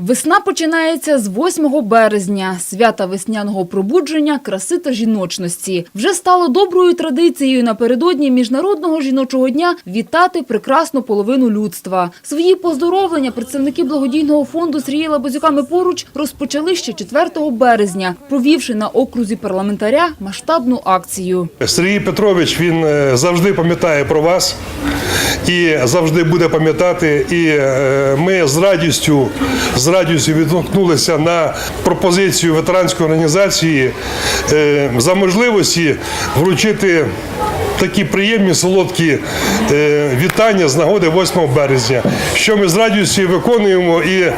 Весна починається з 8 березня, свята весняного пробудження, краси та жіночності. Вже стало доброю традицією напередодні Міжнародного жіночого дня вітати прекрасну половину людства. Свої поздоровлення представники благодійного фонду Сергія Лабазюками поруч розпочали ще 4 березня, провівши на окрузі парламентаря масштабну акцію. Сергій Петрович він е, завжди пам'ятає про вас і завжди буде пам'ятати. І е, ми з радістю, з радістю відгукнулися на пропозицію ветеранської організації е, за можливості вручити. Такі приємні солодкі е, вітання з нагоди 8 березня, що ми з радістю виконуємо і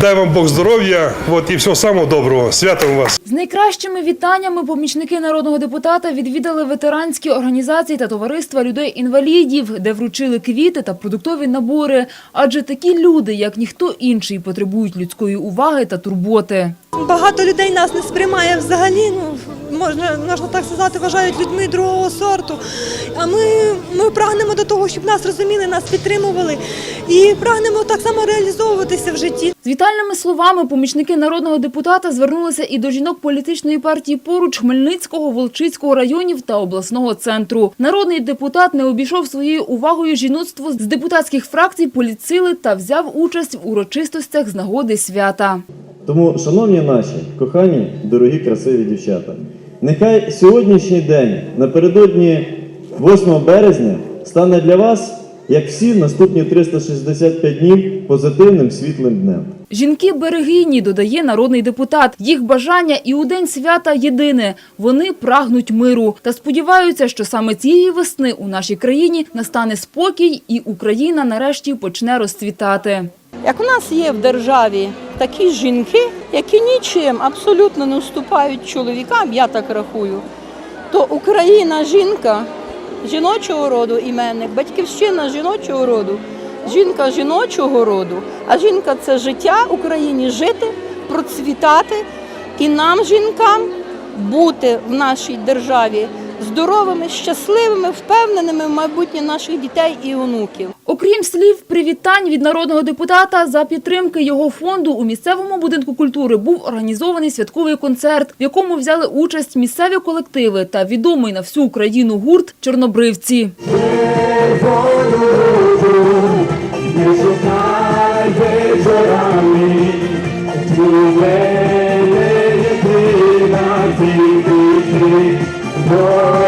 дай вам Бог здоров'я. От і всього самого доброго. Святом вас. З найкращими вітаннями помічники народного депутата відвідали ветеранські організації та товариства людей-інвалідів, де вручили квіти та продуктові набори. Адже такі люди, як ніхто інший, потребують людської уваги та турботи. Багато людей нас не сприймає взагалі. Ну можна можна так сказати, вважають людьми другого сорту. А ми, ми прагнемо до того, щоб нас розуміли, нас підтримували і прагнемо так само реалізовуватися в житті. З вітальними словами помічники народного депутата звернулися і до жінок політичної партії поруч Хмельницького, Волчицького районів та обласного центру. Народний депутат не обійшов своєю увагою жіноцтво з депутатських фракцій політсили та взяв участь в урочистостях з нагоди свята. Тому, шановні наші, кохані, дорогі, красиві дівчата, нехай сьогоднішній день, напередодні 8 березня, стане для вас, як всі наступні 365 днів, позитивним світлим днем. Жінки берегині, додає народний депутат. Їх бажання і у день свята єдине. Вони прагнуть миру та сподіваються, що саме цієї весни у нашій країні настане спокій і Україна нарешті почне розцвітати. Як у нас є в державі такі жінки, які нічим абсолютно не уступають чоловікам, я так рахую, то Україна жінка жіночого роду іменник, батьківщина жіночого роду, жінка жіночого роду, а жінка це життя Україні жити, процвітати і нам, жінкам, бути в нашій державі здоровими, щасливими, впевненими в майбутнє наших дітей і онуків. Окрім слів, привітань від народного депутата за підтримки його фонду у місцевому будинку культури був організований святковий концерт, в якому взяли участь місцеві колективи та відомий на всю Україну гурт Чорнобривці. Thank you. Lord.